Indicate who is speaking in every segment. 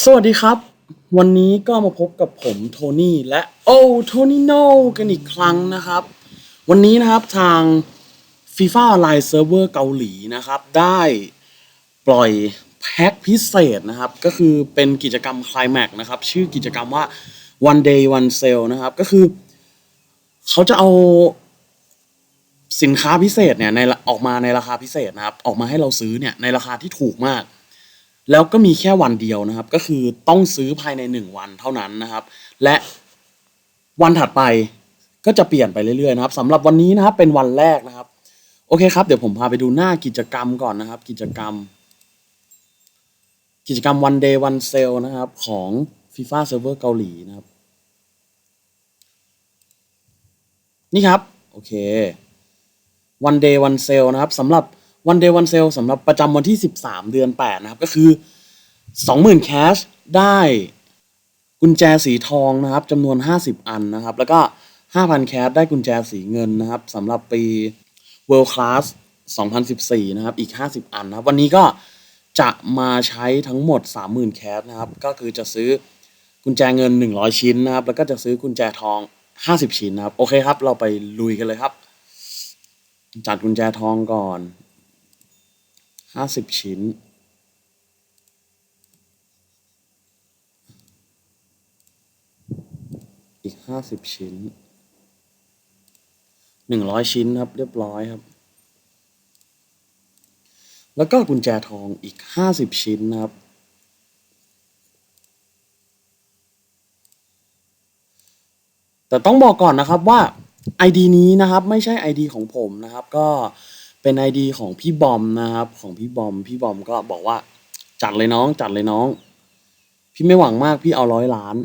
Speaker 1: สวัสดีครับ วันนี้ก็มาพบกับผมโทนี่และโอ้โทนี่โนกันอีกครั้งนะครับ วันนี้นะครับทาง FIFA Online Server เกาหลีนะครับ ได้ปล่อยแพ็คพิเศษนะครับ ก็คือเป็นกิจกรรม Climax นะครับ ชื่อกิจกรรมว่า One Day One Sale นะครับ ก็คือ เขาจะเอาสินค้าพิเศษเนี่ยในออกมาในราคาพิเศษนะครับ ออกมาให้เราซื้อเนี่ยในราคาที่ถูกมาก แล้วก็มีแค่วันเดียวนะครับ ก็คือต้องซื้อภายในหนึ่งวันเท่านั้นนะครับ และวันถัดไปก็จะเปลี่ยนไปเรื่อยๆนะครับสำหรับวันนี้นะครับเป็นวันแรกนะครับ โอเคครับ เดี๋ยวผมพาไปดูหน้ากิจกรรมก่อนนะครับ กิจกรรม กิจกรรม one day one sale นะครับ ของ FIFA Server เกาหลีนะครับ นี่ครับ โอเค one day one sale นะครับสำหรับ one day one sale สำหรับประจำวันที่ 13 เดือน 8 นะครับ ก็คือ 20,000 แคชได้กุญแจสีทองนะครับจำนวน 50 อันนะครับ แล้วก็ 5,000 แคชได้กุญแจสีเงินนะครับสำหรับปี World Class 2014 นะครับ อีก 50 อันนะครับ วันนี้ก็จะมาใช้ทั้งหมด 30,000 แคชนะครับ ก็คือจะซื้อกุญแจเงิน 100 ชิ้นนะครับ แล้วก็จะซื้อกุญแจทอง 50 ชิ้นนะครับ โอเคครับ เราไปลุยกันเลยครับ จัดกุญแจทองก่อน ห้าสิบชิ้น อีกห้าสิบชิ้นหนึ่งร้อยชิ้นครับ เรียบร้อยครับ แล้วก็กุญแจทองอีกห้าสิบชิ้นนะครับ แต่ต้องบอกก่อนนะครับว่า ID นี้นะครับไม่ใช่ ID ของผมนะครับ ก็ เป็น ID ของพี่บอมนะครับ ของพี่บอม พี่บอมก็บอกว่า จัดเลยน้อง จัดเลยน้อง พี่ไม่หวังมากพี่เอาร้อยล้าน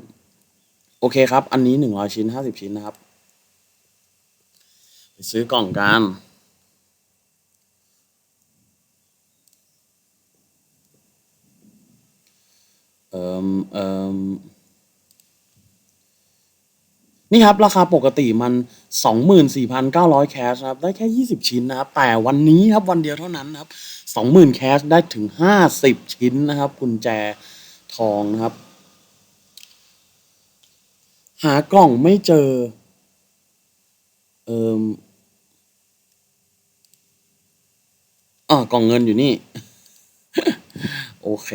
Speaker 1: โอเคครับ อันนี้หนึ่งร้อยชิ้นห้าสิบชิ้นนะครับ ไปซื้อกล่องกันเอ่มเอ่ม นี่ครับ ราคาปกติมัน 24,900 แคชนะครับได้แค่ 20 ชิ้นนะครับ แต่วันนี้ครับวันเดียวเท่านั้นนะครับ 20,000 แคชได้ถึง 50 ชิ้นนะครับ กุญแจทองนะครับ หากล่องไม่เจอ เอ่มอ่ากล่องเงินอยู่นี่ โอเค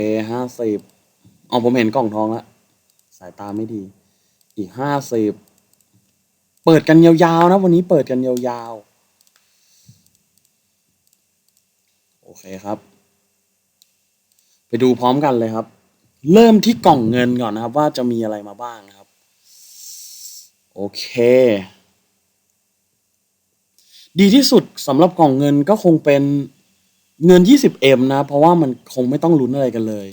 Speaker 1: 50อ๋อผมเห็นกล่องทองแล้ว สายตาไม่ดี อีก50 เปิดกันยาวๆนะ วันนี้เปิดกันยาวๆ โอเคครับ ไปดูพร้อมกันเลยครับ เริ่มที่กล่องเงินก่อนนะครับ ว่าจะมีอะไรมาบ้างนะครับ โอเค ดีที่สุดสำหรับกล่องเงินก็คงเป็นเงิน 20M นะ เพราะว่ามันคงไม่ต้องลุ้นอะไรกันเลย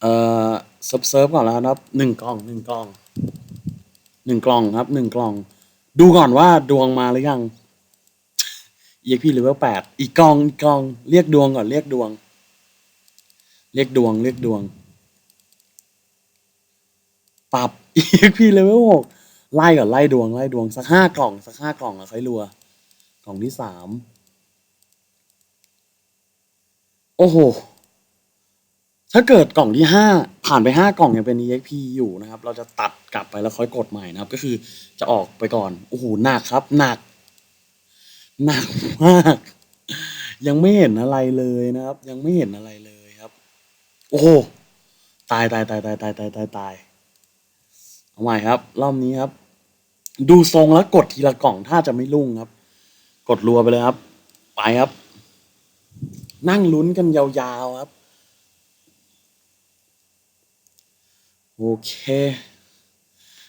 Speaker 1: เอ่อเซิฟเซิร์ฟก่อนแล้วนะครับหนึ่งกล่องหนึ่งกล่อง หนึ่งกล่องครับหนึ่งกล่อง ดูก่อนว่าดวงมาหรือยัง EXP level แปดอีกกล่องอีกกล่อง เรียกดวงก่อนเรียกดวง เรียกดวงเรียกดวง ปรับ EXP level หกไล่ก่อนไล่ดวงไล่ดวงสักห้ากล่องสักห้ากล่องอะค่อยรัว กล่องที่สามโอ้โห ถ้าเกิดกล่องที่ห้าผ่านไปห้ากล่องยังเป็น EXP อยู่นะครับ เราจะตัดกลับไปแล้วค่อยกดใหม่นะครับ ก็คือจะออกไปก่อน โอ้โห หนักครับ หนัก หนักมาก ยังไม่เห็นอะไรเลยนะครับ ยังไม่เห็นอะไรเลยครับ โอ้โห ตายตายตายตายตายตายตายตายเอาใหม่ครับ รอบนี้ครับ ดูทรงแล้วกดทีละกล่องถ้าจะไม่รุ่งครับ กดรัวไปเลยครับ ไปครับ นั่งลุ้นกันยาวๆครับ โอเค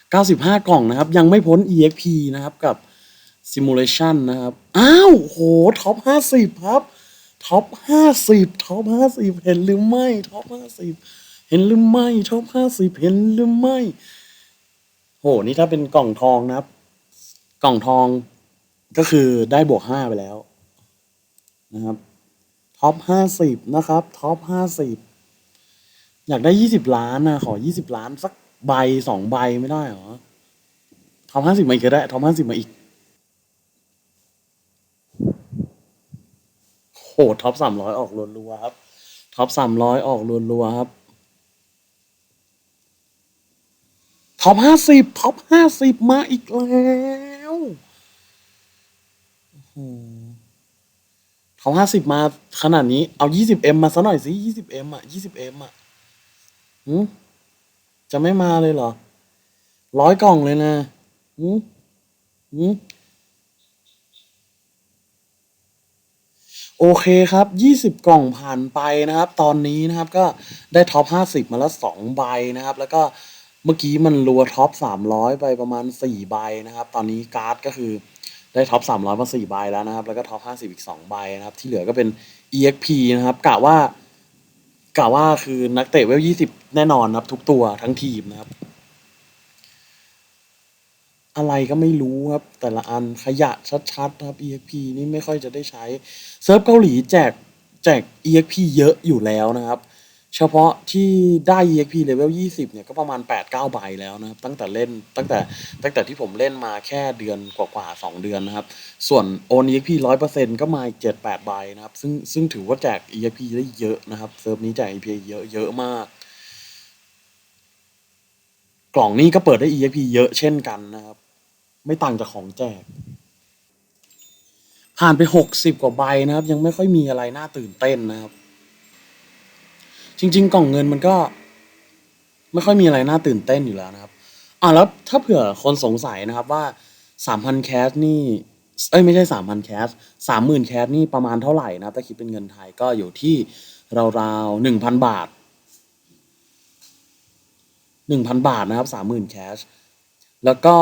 Speaker 1: 95 กล่องนะครับ ยังไม่พ้น EXP นะครับกับ Simulation นะครับ อ้าวโหท็อป 50 ครับท็อป 50ท็อป 50 เห็นหรือไม่ท็อป 50 เห็นหรือไม่ท็อป 50 เห็นหรือไม่ โห นี่ถ้าเป็นกล่องทองนะครับ กล่องทองก็คือได้บวก 5 ไปแล้วนะครับท็อป 50 นะครับท็อป 50 อยากได้ยี่สิบล้านนะขอยี่สิบล้านสักใบสองใบไม่ได้เหรอทอมห้าสิบมาอีกก็ได้ทอมห้าสิบมาอีกโหท็อปสามร้อยออกรัวๆครับท็อปสามร้อยออกรัวๆครับท็อปห้าสิบท็อปห้าสิบมาอีกแล้วโอ้โหท็อปห้าสิบมาขนาดนี้เอายี่สิบเอ็มมาซะหน่อยสิยี่สิบเอ็มอะยี่สิบเอ็มอะ หืมจะไม่มาเลยเหรอ ร้อยกล่องเลยนะหืมหืมโอเคครับยี่สิบกล่องผ่านไปนะครับ ตอนนี้นะครับก็ได้ท็อปห้าสิบมาแล้วสองใบนะครับ แล้วก็เมื่อกี้มันรัวท็อปสามร้อยไปประมาณสี่ใบนะครับ ตอนนี้การ์ดก็คือได้ท็อปสามร้อยมาสี่ใบแล้วนะครับ แล้วก็ท็อปห้าสิบอีกสองใบนะครับ ที่เหลือก็เป็น exp นะครับกะว่า กะว่าคือนักเตะเวลยี่สิบแน่นอนครับทุกตัวทั้งทีมนะครับ อะไรก็ไม่รู้ครับ แต่ละอันขยะชัดๆครับ EXP นี่ไม่ค่อยจะได้ใช้ เซิร์ฟเกาหลีแจกแจก EXP เยอะอยู่แล้วนะครับ เฉพาะที่ได้ EXP level 20 เนี่ยก็ประมาณ 8-9 ใบแล้วนะครับ ตั้งแต่เล่นตั้งแต่ตั้งแต่ที่ผมเล่นมาแค่เดือนกว่าๆ 2 เดือนนะครับ ส่วนโอน EXP 100%ก็มา 7-8 ใบนะครับ ซึ่งซึ่งถือว่าแจก EXP ได้เยอะนะครับ เซิร์ฟนี้แจก EXP เยอะเยอะมาก กล่องนี้ก็เปิดได้ EXP เยอะเช่นกันนะครับ ไม่ต่างจากของแจก ผ่านไปหกสิบกว่าใบนะครับ ยังไม่ค่อยมีอะไรน่าตื่นเต้นนะครับ จริง ๆ กล่องเงินมันก็ ไม่ค่อยมีอะไรน่าตื่นเต้นอยู่แล้วนะครับอ่าแล้วถ้าเผื่อคนสงสัยนะครับว่าสามพันแคสนี่เอ้ยไม่ใช่สามพันแคสสามหมื่นแคสนี่ประมาณเท่าไหร่นะครับถ้าคิดเป็นเงินไทยก็อยู่ที่ราวๆหนึ่งพันบาทหนึ่งพันบาทนะครับสามหมื่นแคชแล้วก็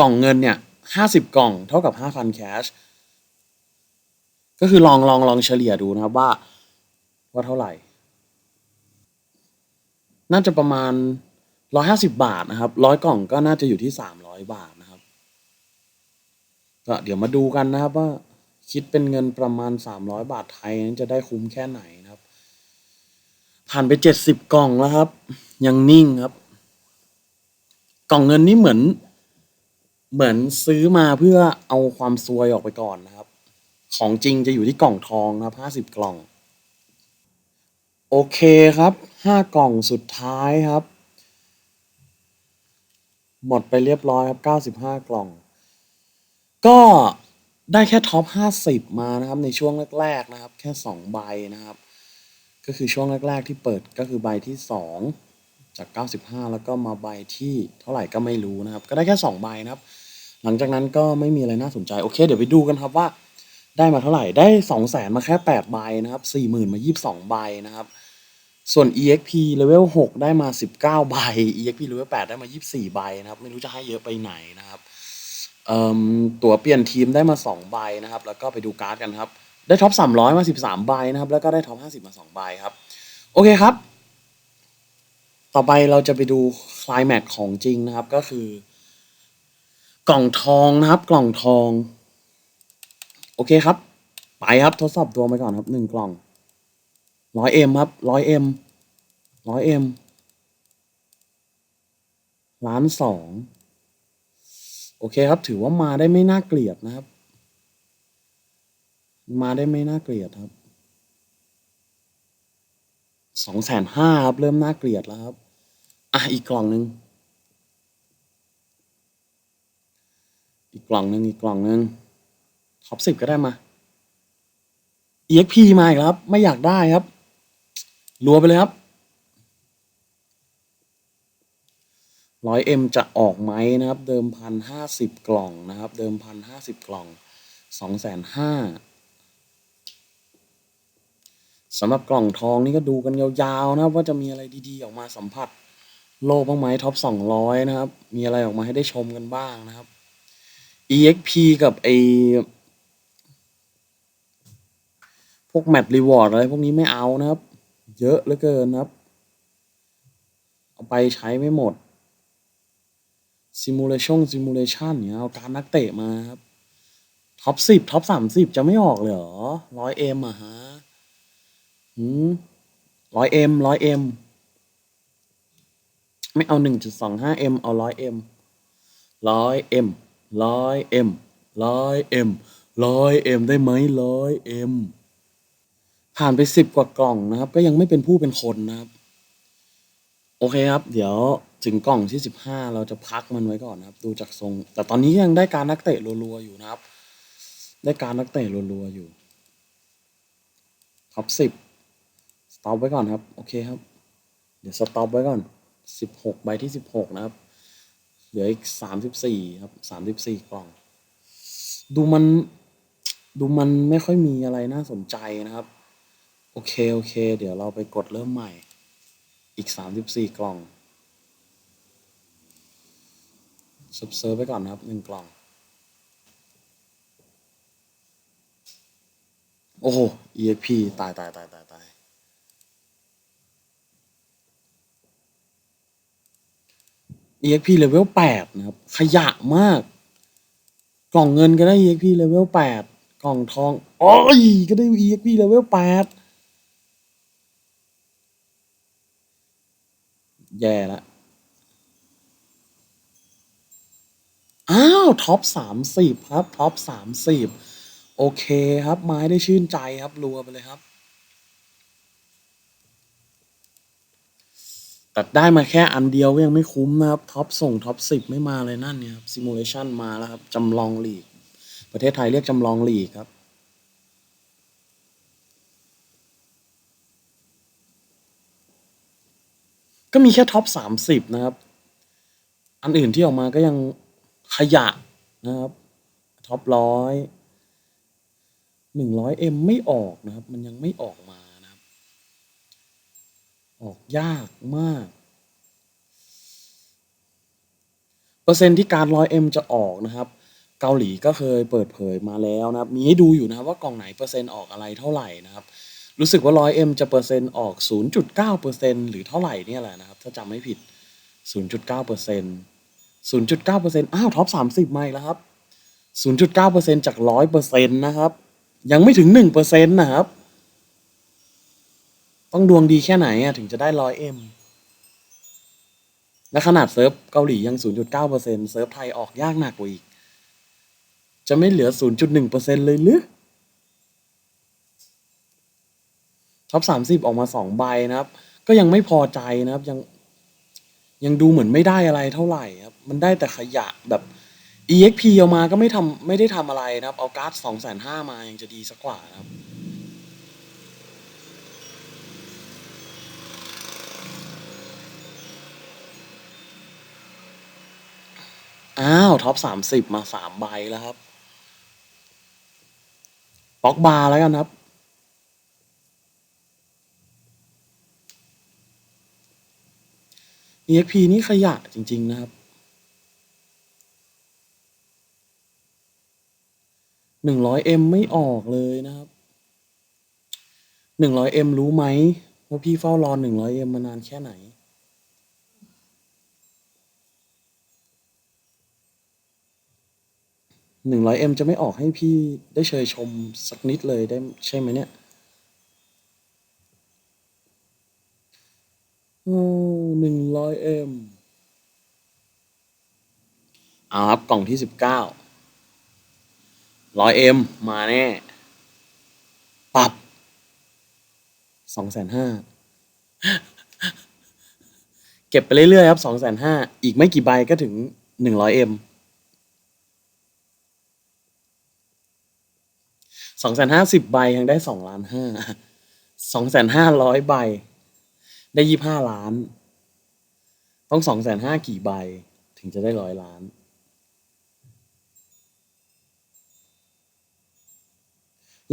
Speaker 1: กล่องเงินเนี่ยห้าสิบกล่องเท่ากับห้าพันแคชก็คือลองลองลองเฉลี่ยดูนะครับว่าว่าเท่าไหร่ น่าจะประมาณร้อยห้าสิบบาทนะครับร้อยกล่องก็น่าจะอยู่ที่สามร้อยบาทนะครับก็เดี๋ยวมาดูกันนะครับว่าคิดเป็นเงินประมาณสามร้อยบาทไทยนั้นจะได้คุ้มแค่ไหนนะครับ ผ่านไปเจ็ดสิบกล่องแล้วครับ ยังนิ่งครับ กล่องเงินนี่เหมือน เหมือนซื้อมาเพื่อเอาความซวยออกไปก่อนนะครับ ของจริงจะอยู่ที่กล่องทองนะครับห้าสิบกล่อง โอเคครับห้ากล่องสุดท้ายครับ หมดไปเรียบร้อยครับเก้าสิบห้ากล่อง ก็ได้แค่ท็อปห้าสิบมานะครับ ในช่วงแรกๆนะครับ แค่สองใบนะครับ ก็คือช่วงแรก ๆ ที่เปิดก็คือใบที่สองจากเก้าสิบห้าแล้วก็มาใบที่เท่าไหร่ก็ไม่รู้นะครับ ก็ได้แค่สองใบนะครับ หลังจากนั้นก็ไม่มีอะไรน่าสนใจ โอเค เดี๋ยวไปดูกันครับว่า ได้มาเท่าไหร่ ได้สองแสนมาแค่แปดใบนะครับสี่หมื่นมายี่สิบสองใบนะครับ ส่วน EXP level 6 ได้มา 19ใบ EXP level 8 ได้มา 24ใบนะครับ ไม่รู้จะให้เยอะไปไหนนะครับตั๋วเปลี่ยนทีมได้มา 2 ใบนะครับ แล้วก็ไปดูการ์ดกันครับ ได้ท็อป 300 มา 13 ใบนะครับ แล้วก็ได้ท็อป 50 มา 2 ใบครับ โอเคครับ ต่อไปเราจะไปดูคลายแม็กของจริงนะครับ ก็คือ กล่องทองนะครับ กล่องทอง โอเคครับ ไปครับทดสอบตัวไปก่อนครับหนึ่งกล่องร้อยเอ็มครับร้อยเอ็มร้อยเอ็มล้านสองโอเคครับ ถือว่ามาได้ไม่น่าเกลียดนะครับ มาได้ไม่น่าเกลียดครับสองแสนห้าครับ เริ่มน่าเกลียดแล้วครับ อะอีกกล่องหนึ่งอีกกล่องหนึ่งอีกกล่องหนึ่ง ท็อปสิบก็ได้มา EXP มาอีกครับ ไม่อยากได้ครับ รัวไปเลยครับร้อยเอ็มจะออกไหมนะครับ เดิมพันห้าสิบกล่องนะครับ เดิมพันห้าสิบกล่องสองแสนห้าสำหรับกล่องทองนี่ก็ดูกันยาวๆนะครับ ว่าจะมีอะไรดีๆ ออกมาสัมผัส โลกบ้างไหมท็อปสองร้อยนะครับ มีอะไรออกมาให้ได้ชมกันบ้างนะครับ EXP กับไอ พวกแมตต์รีวอร์ดอะไรพวกนี้ไม่เอานะครับ เยอะเหลือเกินนะครับ เอาไปใช้ไม่หมดซิมูเลชั่นซิมูเลชันเนี่ยเอาการนักเตะมาครับ ท็อปสิบท็อปสามสิบจะไม่ออกเลยเหรอร้อยเอ็มอะฮะหืมร้อยเอ็มร้อยเอ็มไม่เอาหนึ่งจุดสองห้าเอ็มเอาร้อยเอ็มร้อยเอ็มร้อยเอ็มร้อยเอ็มร้อยเอ็มได้ไหมร้อยเอ็ม ผ่านไปสิบกว่ากล่องนะครับ ก็ยังไม่เป็นผู้เป็นคนนะครับ โอเคครับ เดี๋ยวถึงกล่องที่สิบห้าเราจะพักมันไว้ก่อนนะครับ ดูจากทรง แต่ตอนนี้ยังได้การนักเตะรัวๆอยู่นะครับ ได้การนักเตะรัวๆอยู่ท็อปสิบสต็อปไว้ก่อนครับ โอเคครับ เดี๋ยวสต็อปไว้ก่อนสิบหกใบที่สิบหกนะครับ เหลืออีกสามสิบสี่ครับสามสิบสี่กล่อง ดูมันดูมันไม่ค่อยมีอะไรน่าสนใจนะครับ โอเค โอเค เดี๋ยวเราไปกดเริ่มใหม่ อีกสามสิบสี่กล่องซับเซิร์ฟไปก่อนนะครับหนึ่งกล่อง โอ้โห EXP ตายตายตายตายตายเ EXP level แปดนะครับ ขยะมาก กล่องเงินก็ได้ EXP level แปดกล่องทอง โอ้ย ก็ได้ EXP level แปด แย่ละอ้าวท็อปสามสิบครับท็อปสามสิบโอเคครับ ไม้ได้ชื่นใจครับรัวไปเลยครับ แต่ได้มาแค่อันเดียวยังไม่คุ้มนะครับท็อปส่งท็อปสิบไม่มาเลยนั่นเนี่ยครับซิมูเลชันมาแล้วครับจำลองลีก ประเทศไทยเรียกจำลองลีกครับ ก็มีแค่ท็อปสามสิบนะครับ อันอื่นที่ออกมาก็ยังขยะนะครับท็อปร้อยหนึ่งร้อยเอ็มไม่ออกนะครับ มันยังไม่ออกมานะครับ ออกยากมาก เปอร์เซ็นต์ที่การร้อยเอ็มจะออกนะครับ เกาหลีก็เคยเปิดเผยมาแล้วนะครับ มีให้ดูอยู่นะครับว่ากล่องไหนเปอร์เซ็นต์ออกอะไรเท่าไหร่นะครับ รู้สึกว่าร้อยเอ็มจะเปอร์เซ็นต์ออกศูนย์จุดเปอร์เซนต์หรือเท่าไหร่เนี่ยแหละนะครับ ถ้าจำไม่ผิดศูนย์จุดเปอร์เซ็นต์ศูนย์จุดเก้าเปอร์เซนต์อ้าวท็อปสามสิบมาอีกแล้วครับศูนย์จุดเก้าเปอร์เซนต์จากร้อยเปอร์เซนต์นะครับ ยังไม่ถึงหนึ่งเปอร์เซนต์นะครับ ต้องดวงดีแค่ไหนอะถึงจะได้ร้อยเอ็มและขนาดเซิร์ฟเกาหลียัง 0.9%เซิร์ฟไทยออกยากหนักกว่าอีก จะไม่เหลือ 0.1%เลยหรือ ท็อป30ออกมา2ใบนะครับ ก็ยังไม่พอใจนะครับยังยังดูเหมือนไม่ได้อะไรเท่าไหร่ครับ มันได้แต่ขยะแบบ EXP เอามาก็ไม่ทำไม่ได้ทำอะไรนะครับ เอาการ์ด2,500มายังจะดีสักกว่านะครับ อ้าว ท็อปสามสิบมาสามใบแล้วครับบล็อกบาร์แล้วกันครับ EXP นี่ขยะจริง ๆ นะครับหนึ่งร้อยเอ็มไม่ออกเลยนะครับหนึ่งร้อยเอ็มรู้ไหมว่าพี่เฝ้ารอหนึ่งร้อยเอ็มมานานแค่ไหน หนึ่งร้อยเอ็มจะไม่ออกให้พี่ได้เชยชมสักนิดเลยได้ใช่ไหมเนี่ยอ้หนึ่ง ร้อยเอ็มเอาครับ กล่องที่สิบเก้าร้อยเอ็มมาแน่ ปรับสองแสนห้าเก็บไปเรื่อยๆครับสองแสนห้าอีกไม่กี่ใบก็ถึงหนึ่งร้อยเอ็มสองแสนห้าสิบใบยังได้สองล้านห้าสองแสนห้าร้อยใบ ได้ยี่ห้าล้าน ต้องสองแสนห้ากี่ใบ ถึงจะได้ร้อยล้าน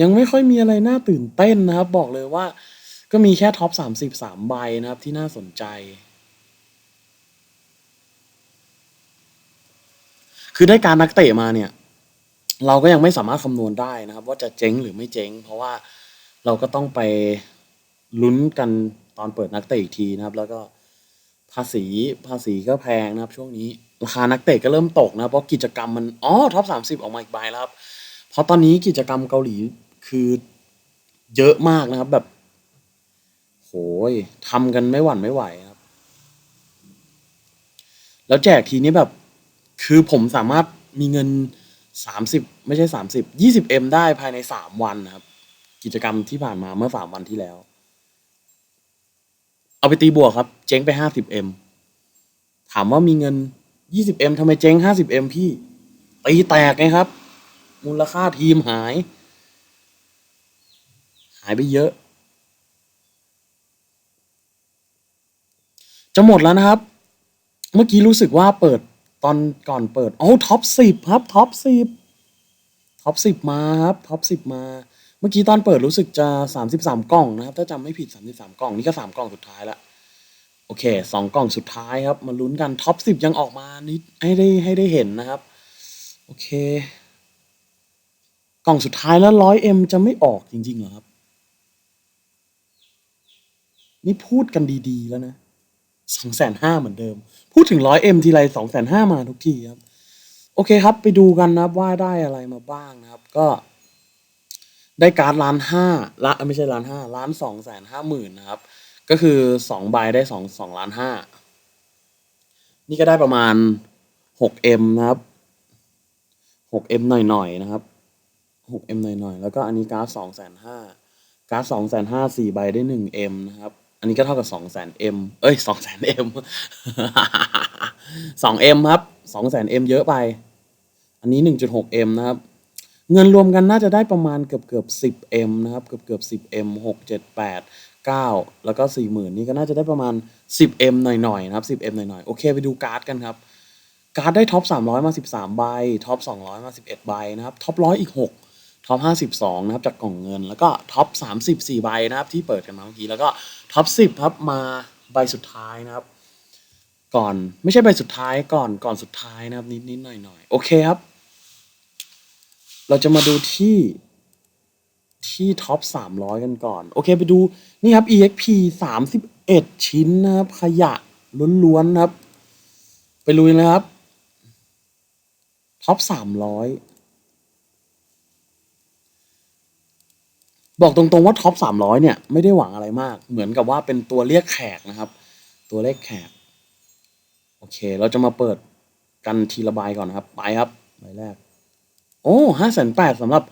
Speaker 1: ยังไม่ค่อยมีอะไรน่าตื่นเต้นนะครับ บอกเลยว่า ก็มีแค่ท็อปสามสิบสามใบนะครับที่น่าสนใจ คือได้การนักเตะมาเนี่ย เราก็ยังไม่สามารถคำนวณได้นะครับ ว่าจะเจ๊งหรือไม่เจ๊ง เพราะว่าเราก็ต้องไปลุ้นกันตอนเปิดนักเตะอีกทีนะครับ แล้วก็ ภาษีภาษีก็แพงนะครับ ช่วงนี้ราคานักเตะก็เริ่มตกนะเพราะกิจกรรมมันอ๋อท็อปสามสิบออกมาอีกใบแล้วครับ เพราะตอนนี้กิจกรรมเกาหลีคือเยอะมากนะครับแบบ โหยทำกันไม่หวั่นไม่ไหวครับ แล้วแจกทีนี้แบบ คือผมสามารถมีเงินสามสิบไม่ใช่สามสิบยี่สิบเอ็มได้ภายในสามวันนะครับ กิจกรรมที่ผ่านมาเมื่อสามวันที่แล้ว เอาไปตีบวกครับ เจ๊งไปห้าสิบเอ็มถามว่ามีเงิน 20M ทำไมเจ๊ง 50M พี่ตีแตกไงครับ มูลค่าทีมหาย หายไปเยอะ จะหมดแล้วนะครับ เมื่อกี้รู้สึกว่าเปิดตอนก่อนเปิด โอ้ท็อปสิบครับท็อปสิบท็อปสิบมาครับท็อปสิบมา เมื่อกี้ตอนเปิดรู้สึกจะสามสิบสามกล่องนะครับ ถ้าจำไม่ผิดสามสิบสามกล่องนี่ก็สามกล่องสุดท้ายละโอเคสองกล่องสุดท้ายครับมาลุ้นกันท็อปสิบยังออกมานิดให้ได้ให้ได้เห็นนะครับ โอเค กล่องสุดท้ายแล้วร้อยเอ็มจะไม่ออกจริงๆเหรอครับ นี่พูดกันดีๆแล้วนะสองแสนห้าเหมือนเดิม พูดถึงร้อยเอ็มทีไรสองแสนห้ามาทุกทีครับ โอเคครับ ไปดูกันนะครับว่าได้อะไรมาบ้างนะครับ ก็ ได้การ์ดล้านห้าละไม่ใช่ล้านห้าล้านสองแสนห้าหมื่นนะครับ ก็คือสองใบได้สองสองล้านห้านี่ก็ได้ประมาณหกเอ็มนะครับหกเอ็มหน่อยๆนะครับหกเอ็มหน่อยๆ แล้วก็อันนี้การ์ดสองแสนห้าการ์ดสองแสนห้าสี่ใบได้หนึ่งเอ็มนะครับ อันนี้ก็เท่ากับสองแสนเอ็มเอ้ยสองแสนเอ็มสองเอ็มครับสองแสนเอ็มเยอะไป อันนี้หนึ่งจุดหกเอ็มนะครับ เงินรวมกันน่าจะได้ประมาณเกือบเกือบสิบเอ็มนะครับ เกือบเกือบสิบเอ็มหกเจ็ดแปดเก้าแล้วก็สี่หมื่นนี่ก็น่าจะได้ประมาณสิบเอ็มหน่อยๆนะครับสิบเอ็มหน่อยๆ โอเคไปดูการ์ดกันครับ การ์ดได้ท็อปสามร้อยมาสิบสามใบ ท็อปสองร้อยมาสิบเอ็ดใบนะครับ ท็อปร้อยอีกหกท็อปห้าสิบสองนะครับ จากกล่องเงิน แล้วก็ท็อปสามสิบสี่ใบนะครับ ที่เปิดกันมาเมื่อกี้ แล้วก็ท็อปสิบครับ มาใบสุดท้ายนะครับ ก่อน ไม่ใช่ใบสุดท้าย ก่อน ก่อนสุดท้ายนะครับ นิดนิดหน่อยหน่อยๆ โอเคครับ เราจะมาดูที่ที่ท็อปสามร้อยกันก่อน โอเคไปดูนี่ครับ exp สามสิบเอ็ดชิ้นนะครับ ขยะล้วนๆนครับ ไปลุยเลยครับ ท็อปสามร้อยบอกตรงๆว่าท็อปสามร้อยเนี่ย ไม่ได้หวังอะไรมาก เหมือนกับว่าเป็นตัวเรียกแขกนะครับ ตัวเลขแขก โอเค เราจะมาเปิดกันทีละใบก่อนนะครับ ไปครับใบแรก อ้ห้าแสนแปดสำหรับ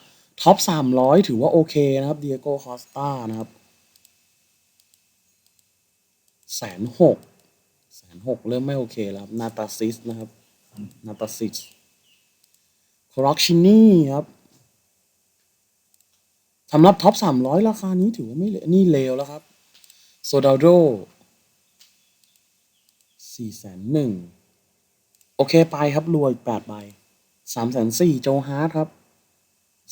Speaker 1: ท็อปสามร้อยถือว่าโอเคนะครับเดียโกคอสตานะครับแสนหกแสนหกเริ่มไม่โอเคแล้วครับนาตาซิสนะครับนาตาซิสครอกชินี่ครับสำหรับท็อปสามร้อยราคานี้ถือว่าไม่เลนี่เลวแล้วครับโซดาโดสี่แสนหนึ่งโอเคไปครับรวยแปดใบ สามแสนสี่โจฮาร์ดครับ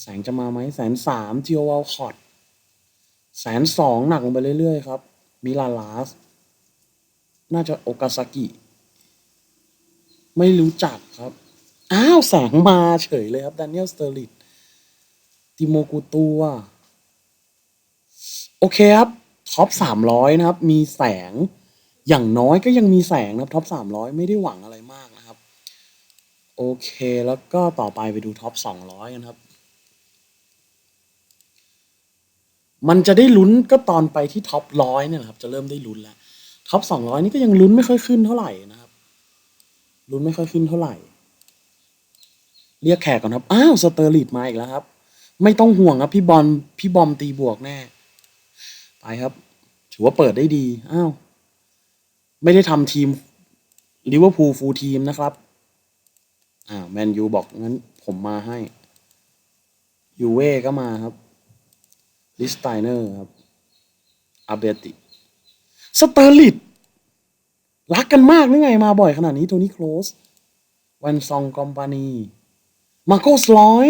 Speaker 1: แสงจะมาไหมแสนสามทีโอวอลคอตแสนสองหนักลงไปเรื่อยๆครับ มิลาลาส น่าจะโอกาซากิ ไม่รู้จักครับ อ้าวแสงมาเฉยเลยครับด a นิเอลสเตอร์ลิตติโมกูตัว โอเคครับ ท็อปสามร้อยนะครับ มีแสงอย่างน้อยก็ยังมีแสงนะครับ ท็อปสามร้อยไม่ได้หวังอะไรมาก โอเค แล้วก็ต่อไปไปดูท็อปสองร้อยกันครับ มันจะได้ลุ้นก็ตอนไปที่ท็อปร้อยเนี่ยครับ จะเริ่มได้ลุ้นแล้ว ท็อปสองร้อยนี่ก็ยังลุ้นไม่ค่อยขึ้นเท่าไหร่นะครับ ลุ้นไม่ค่อยขึ้นเท่าไหร่ เรียกแขกก่อนครับ อ้าวสเตอร์ลิตมาอีกแล้วครับ ไม่ต้องห่วงครับพี่บอล พี่บอมตีบวกแน่ ไปครับ ถือว่าเปิดได้ดี อ้าว ไม่ได้ทำทีมลิเวอร์พูลฟูลทีมนะครับ อ่าแมนยูบอกงั้นผมมาให้ยูเว่ก็มาครับลิสไตเนอร์ครับอาเบติสเตอร์ลิตรักกันมากหรือไงมาบ่อยขนาดนี้โทนี่โคลสวันซองคอมพานีมาโกสลอย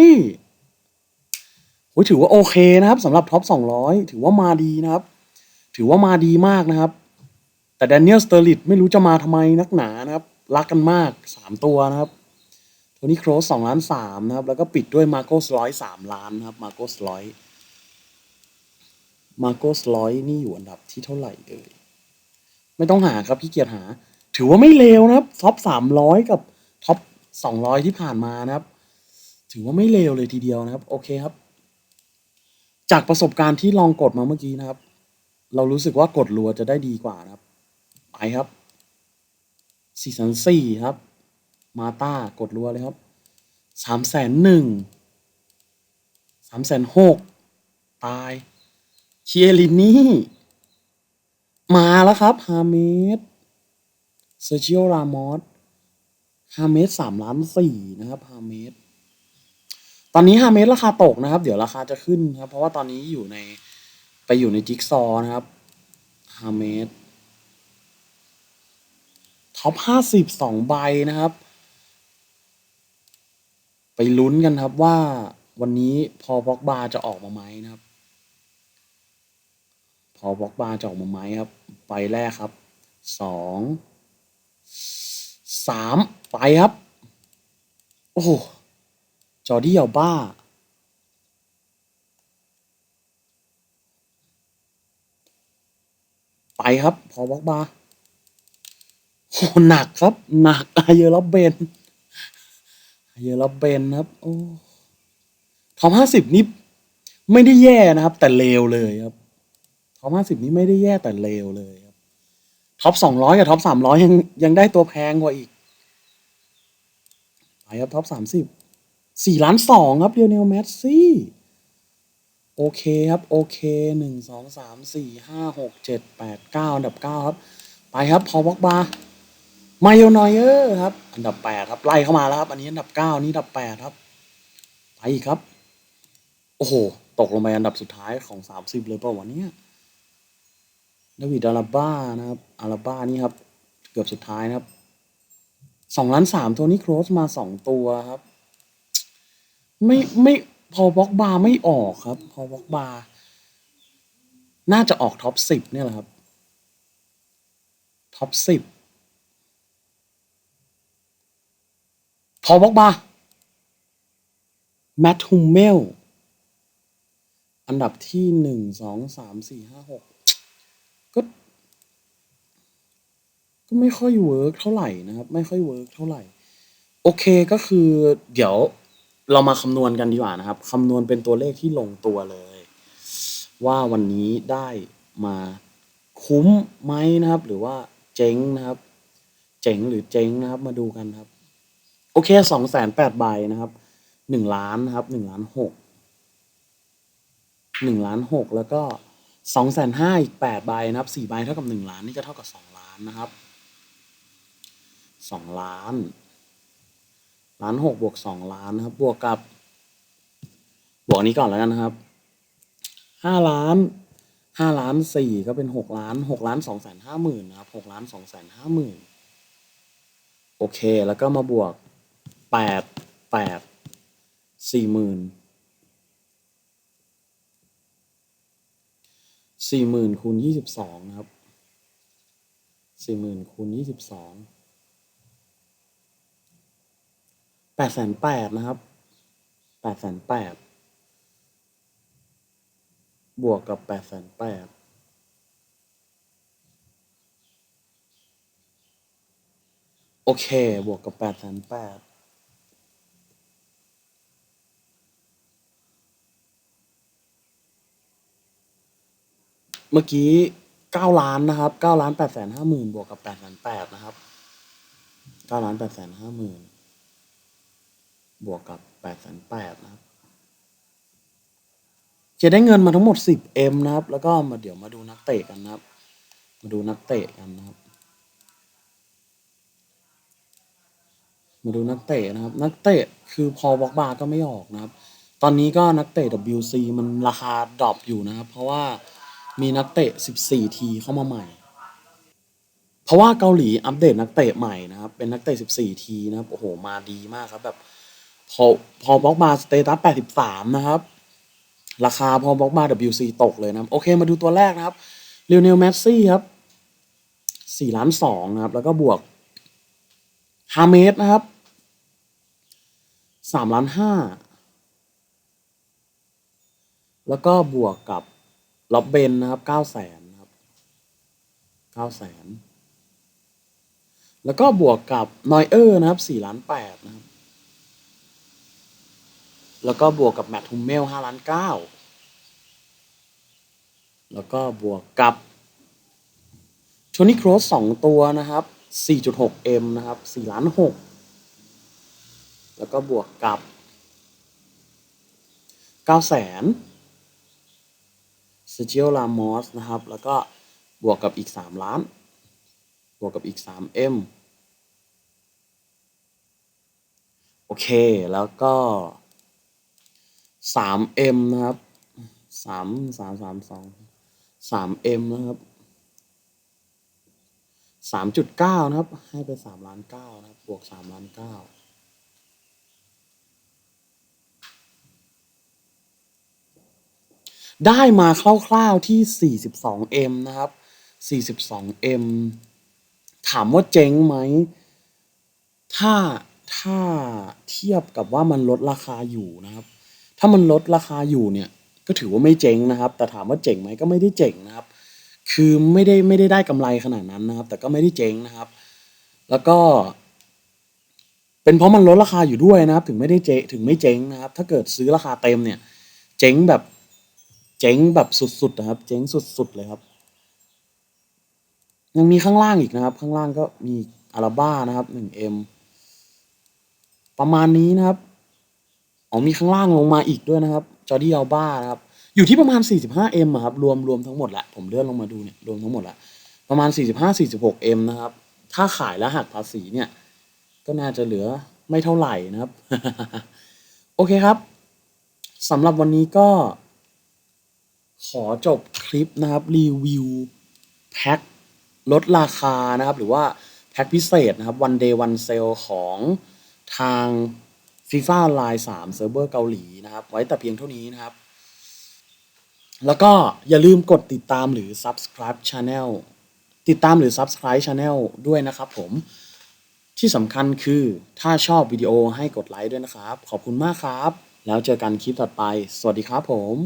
Speaker 1: โอถือว่าโอเคนะครับสำหรับท็อปสองร้อยถือว่ามาดีนะครับ ถือว่ามาดีมากนะครับ แต่แดเนียลสเตอร์ลิตไม่รู้จะมาทำไมนักหนานะครับ รักกันมากสามตัวนะครับ โทนี่โครสสองล้านสามนะครับ แล้วก็ปิดด้วยมาโกสลอยสามล้านนะครับมาโกสลอยมาโกสลอยนี่อยู่อันดับที่เท่าไหร่เอ่ยไม่ต้องหาครับพี่เกียรติหา ถือว่าไม่เลวนะครับท็อปสามร้อยกับท็อปสองร้อยที่ผ่านมานะครับ ถือว่าไม่เลวเลยทีเดียวนะครับ โอเคครับ จากประสบการณ์ที่ลองกดมาเมื่อกี้นะครับ เรารู้สึกว่ากดรัวจะได้ดีกว่านะครับ ไปครับสี่แสนสี่ครับ มาต้ากดรัวเลยครับสามแสนหนึ่งสามแสนหกตายเชียรินี่ มาแล้วครับฮาเมดเซอร์ i ิโอรามอสฮาเมสสามล้านสี่นะครับฮาเมสตอนนี้ฮาเมสราคาตกนะครับ เดี๋ยวราคาจะขึ้นครับ เพราะว่าตอนนี้อยู่ในไปอยู่ในจิ๊กซอนะครับฮาเมสท็อปห้าสิบสองใบนะครับ ไปลุ้นกันครับว่าวันนี้พอบ็อกบาจะออกมาไหมนะครับ พอบ็อกบาจะออกมาไหมครับ ไปแรกครับสองสามไปครับ โอ้จอดี้อัลบ้า ไปครับ พอบ็อกบาโหหนักครับ หนักอาเยอร์ลบเบน เยอร์ลบเบนครับ โอ้ทอปห้าสิบนี่ไม่ได้แย่นะครับ แต่เลวเลยครับท็อปห้าสิบนี่ไม่ได้แย่แต่เลวเลยครับท็อปสองร้อยกับท็อปสามร้อยยังยังได้ตัวแพงกว่าอีกไปครับท็อปสามสิบสี่ล้านสองครับเดียวเนลแมสซี่โอเคครับ โอเคหนึ่งสองสามสี่ห้าหกเจ็ดแปดเก้าอันดับเก้าครับ ไปครับ พอบอกบา มาโยนอยเออร์ครับ อันดับแปดครับ ไล่เข้ามาแล้วครับ อันนี้อันดับเก้านี่อันดับแปดครับไปอีกครับ โอ้โห ตกลงไปอันดับสุดท้ายของสามสิบเลยเปล่าวะเนี่ยดาวิดอาราบ้านะครับอาราบ้านี่ครับ เกือบสุดท้ายนะครับสองล้านสามโทนี่โครสมาสองตัวครับ ไม่ไม่พอบ็อกบาไม่ออกครับ พอบ็อกบาน่าจะออกท็อปสิบเนี่ยแหละครับท็อปสิบ พอบอกบาแมททูเมล อันดับที่หนึ่งสองสามสี่ห้าหกก็ ก็ไม่ค่อยเวิร์กเท่าไหร่นะครับ ไม่ค่อยเวิร์กเท่าไหร่ โอเคก็คือเดี๋ยวเรามาคำนวณกันดีกว่านะครับ คำนวณเป็นตัวเลขที่ลงตัวเลย ว่าวันนี้ได้มาคุ้มไหมนะครับ หรือว่าเจ๊งนะครับ เจ๋งหรือเจ๊งนะครับ มาดูกันครับ โอเคสองแสนแปดใบนะครับหนึ่งล้านนะครับหนึ่งล้านหกหนึ่งล้านหกแล้วก็สองแสนห้าอีกแปดใบนะครับสี่ใบเท่ากับหนึ่งล้านนี่ก็เท่ากับสองล้านนะครับสองล้านล้านหกบวกสองล้านนะครับ บวกกับบวกนี้ก่อนแล้วกันนะครับห้าล้านห้าล้านสี่ก็เป็นหกล้านหกล้านสองแสนห้าหมื่นนะครับหกล้านสองแสนห้าหมื่นโอเค แล้วก็มาบวก แปดแปดสี่หมื่นสี่หมื่นคูณยี่สิบสองครับสี่หมื่นคูณยี่สิบสองแปดแสนแปดนะครับแปดแสนแปดบวกกับแปดแสนแปดโอเค บวกกับแปดแสนแปด เมื่อกี้เก้าล้านนะครับเก้าล้านแปดแสนห้าหมื่นบวกกับแปดแสนแปดนะครับเก้าล้านแปดแสนห้าหมื่นบวกกับแปดแสนแปดนะครับจะได้เงินมาทั้งหมด 10M นะครับ แล้วก็มาเดี๋ยวมาดูนักเตะกันนะครับ มาดูนักเตะกันนะครับ มาดูนักเตะนะครับ นักเตะคือพอบอกบาก็ไม่ออกนะครับ ตอนนี้ก็นักเตะ WC มันราคาดรอปอยู่นะครับ เพราะว่า มีนักเตะ 14 ทีเข้ามาใหม่ เพราะว่าเกาหลีอัปเดตนักเตะใหม่นะครับ เป็นนักเตะ 14 ทีนะครับ โอ้โห มาดีมากครับแบบ พอพอบอกบาสเตตัส 83 นะครับ ราคาพอบอกมา WC ตกเลยนะโอเคมาดูตัวแรกนะครับเ i ียวเนลแมสซี่ครับสี่ล้านสองนะครับ แล้วก็บวกฮาเมสนะครับสามล้านห้าแล้วก็บวกกับ ล็อบเบนนะครับเก้าแสนนะครับเก้าแสนแล้วก็บวกกับนอยเออร์นะครับสี่ล้านแปดนะครับ แล้วก็บวกกับแมททูเมลห้าล้านเก้าแล้วก็บวกกับโทนี่โครสสองตัวนะครับ 4.6M นะครับ4ล้าน6แล้วก็บวกกับ9แสน เซจิโอลามอสนะครับ แล้วก็บวกกับอีก 3 ล้าน บวกกับอีก 3m โอเค แล้วก็ 3m นะครับ 3 3 3 2 3m นะครับ 3.9 นะครับ ให้ไป 3 ล้าน9นะครับ บวก 3 ล้าน9 ได้มาคร่าวๆที่ 42m นะครับ 42m ถามว่าเจ๊งไหม ถ้าถ้าเทียบกับว่ามันลดราคาอยู่นะครับ ถ้ามันลดราคาอยู่เนี่ย ก็ถือว่าไม่เจ๊งนะครับ แต่ถามว่าเจ๋งไหมก็ไม่ได้เจ๋งนะครับ คือไม่ได้ไม่ได้ได้กำไรขนาดนั้นนะครับ แต่ก็ไม่ได้เจ๊งนะครับ แล้วก็ เป็นเพราะมันลดราคาอยู่ด้วยนะครับ ถึงไม่ได้เจ๊ถึงไม่เจ๊งนะครับ ถ้าเกิดซื้อราคาเต็มเนี่ย เจ๊งแบบ จ๊งแบบสุดๆนะครับ เจ๊งสุดๆเลยครับ ยังมีข้างล่างอีกนะครับ ข้างล่างก็มีอาราบ้านะครับ 1M ประมาณนี้นะครับอ๋อมีข้างล่างลงมาอีกด้วยนะครับ จอร์ดี้อัลบ้านะครับ อยู่ที่ประมาณ 45M อะครับ รวมรวมทั้งหมดละ ผมเลื่อนลงมาดูเนี่ย รวมทั้งหมดละ ประมาณ 45-46M นะครับ ถ้าขายแล้วหักภาษีเนี่ย ก็น่าจะเหลือไม่เท่าไหร่นะครับ โอเคครับ สำหรับวันนี้ก็ ขอจบคลิปนะครับรีวิวแพ็คลดราคานะครับ หรือว่าแพ็คพิเศษนะครับวันเดย์วันเซลของทาง FIFA Line 3เซิร์ฟเวอร์เกาหลีนะครับ ไว้แต่เพียงเท่านี้นะครับ แล้วก็อย่าลืมกดติดตามหรือ subscribe channel ติดตามหรือ subscribe channel ด้วยนะครับผมที่สำคัญคือถ้าชอบวิดีโอให้กดไลค์ด้วยนะครับ ขอบคุณมากครับ แล้วเจอกันคลิปต่อไป สวัสดีครับผม